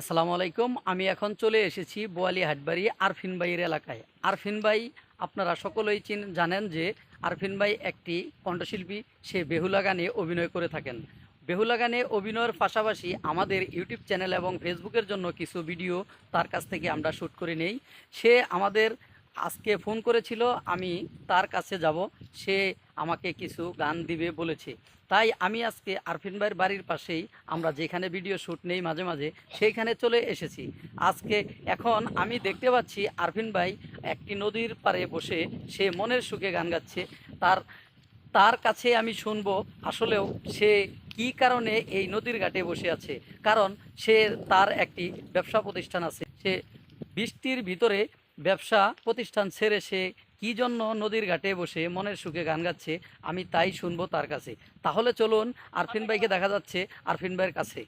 আসসালামু আলাইকুম। আমি এখন চলে এসেছি বোয়ালি হাটবাড়ি আরফিন ভাইয়ের এলাকায়। আরফিন ভাই, আপনারা সকলেই চিন, জানেন যে আরফিন ভাই একটি কণ্ঠশিল্পী। সে বেহুলা গানে অভিনয় করে থাকেন। বেহুলা গানে অভিনয়ের পাশাপাশি আমাদের ইউটিউব চ্যানেল এবং ফেসবুকের জন্য কিছু ভিডিও তার কাছ থেকে আমরা শ্যুট করে নেই। সে আমাদের আজকে ফোন করেছিল, আমি তার কাছে যাব, সে আমাকে কিছু গান দিবে বলেছে। তাই আমি আজকে আরফিন ভাইয়ের বাড়ির পাশেই আমরা যেখানে ভিডিও শ্যুট নেই মাঝে মাঝে, সেইখানে চলে এসেছি। আজকে এখন আমি দেখতে পাচ্ছি আরফিন ভাই একটি নদীর পাড়ে বসে সে মনের সুখে গান গাচ্ছে। তার তার কাছে আমি শুনব আসলেও সে কি কারণে এই নদীর ঘাটে বসে আছে। কারণ সে তার একটি ব্যবসা প্রতিষ্ঠান আছে। সে বৃষ্টির ভিতরে ব্যবসা প্রতিষ্ঠান ছেড়ে সে কি জন্য নদীর ঘাটে বসে মনের সুখে গান গাচ্ছে আমি তাই শুনব তার কাছে। তাহলে চলুন আরফিন ভাইকে দেখা যাচ্ছে আরফিন ভাইয়ের কাছে।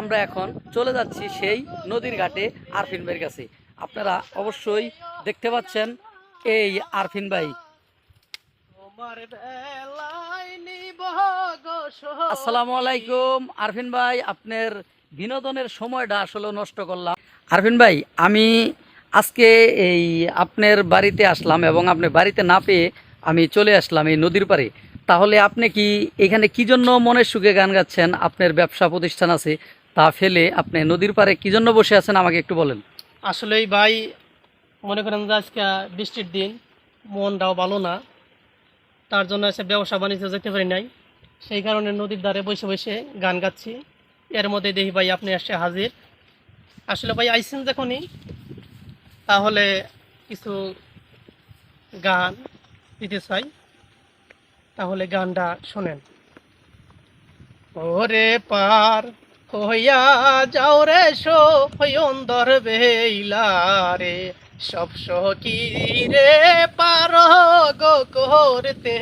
আমরা এখন চলে যাচ্ছি সেই নদীর ঘাটে আরফিন ভাইয়ের কাছে। আপনারা অবশ্যই দেখতে পাচ্ছেন এই আরফিন ভাই। আসসালামু আলাইকুম আরফিন ভাই আপনার বিনোদনের সময়টা আসলে নষ্ট করলাম। আরফিন ভাই, আমি আজকে এই আপনার বাড়িতে আসলাম এবং আপনার বাড়িতে না পেয়ে আমি চলে আসলাম এই নদীর পাড়ে। তাহলে আপনি কি এখানে কি জন্য মনের সুখে গান গাচ্ছেন? আপনার ব্যবসা প্রতিষ্ঠান আছে, তা ফেলে আপনি নদীর পাড়ে কি জন্য বসে আছেন আমাকে একটু বলেন। আসলেই ভাই, মনে করেন যে আজকে বৃষ্টির দিন, মনটাও ভালো না। তার জন্য এসে ব্যবসা বাণিজ্য যেতে পারি নাই। সেই কারণে নদীর ধারে বসে বসে গান গাচ্ছি। এর মধ্যে দেখি ভাই, আপনি এসে হাজির। আসলে ভাই আইসেন যখনই, তাহলে কিছু গান দিতে চাই। তাহলে গানটা শোনেন। ওরে পার হইয়া যাও রে সো অন্দর বেইলা রে সব সকি রে পার গো করতে।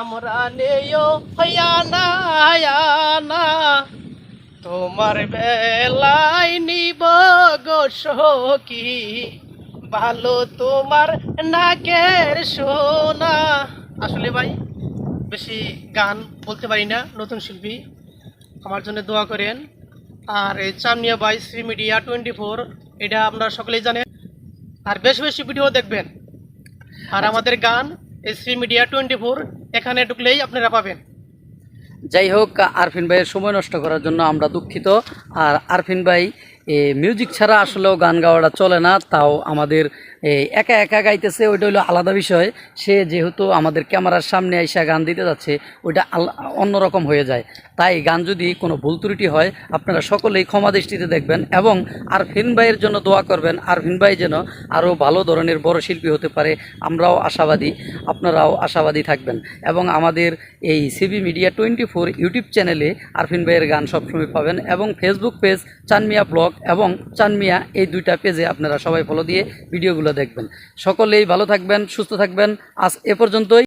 আমরা নেও হইয়া না না তোমার বেলায় নিব গো সখী। ভালো তোমার নাকের সোনা। আসলে ভাই বেশি গান বলতে পারি না নতুন শিল্পী। আমার জন্য দোয়া করেন। আর এই Chamnia by Shri media twenty four এটা আপনারা সকলেই জানেন। আর বেশি বেশি ভিডিও দেখবেন। আর আমাদের গান এই শ্রী মিডিয়া টোয়েন্টি ফোর এখানে ঢুকলেই আপনারা পাবেন। যাই হোক আরফিন ভাইয়ের সময় নষ্ট করার জন্য আমরা দুঃখিত। আর আরফিন ভাই মিউজিক ছাড়া আসলেও গান গাওয়াটা চলে না, তাও আমাদের একা একা গাইতেছে, ওইটা হলো আলাদা বিষয়। সে যেহেতু আমাদের ক্যামেরার সামনে এসে গান দিতে যাচ্ছে, ওইটা অন্যরকম হয়ে যায়। তাই গান যদি কোনো ভুল ত্রুটি হয়, আপনারা সকলেই ক্ষমা দৃষ্টিতে দেখবেন এবং আরফিন ভাইয়ের জন্য দোয়া করবেন। আরফিন ভাই যেন আরও ভালো ধরনের বড় শিল্পী হতে পারে, আমরাও আশাবাদী, আপনারাও আশাবাদী থাকবেন। এবং আমাদের এই CB media twenty four YouTube চ্যানেলে আরফিন ভাইয়ের গান সবসময় পাবেন এবং ফেসবুক পেজ চানমিয়া ব্লগ এবং চানমিয়া এই দুইটা পেজে আপনারা সবাই ফলো দিয়ে ভিডিওগুলো দেখবেন। সকলেই ভালো থাকবেন, সুস্থ থাকবেন। আজ এ পর্যন্তই।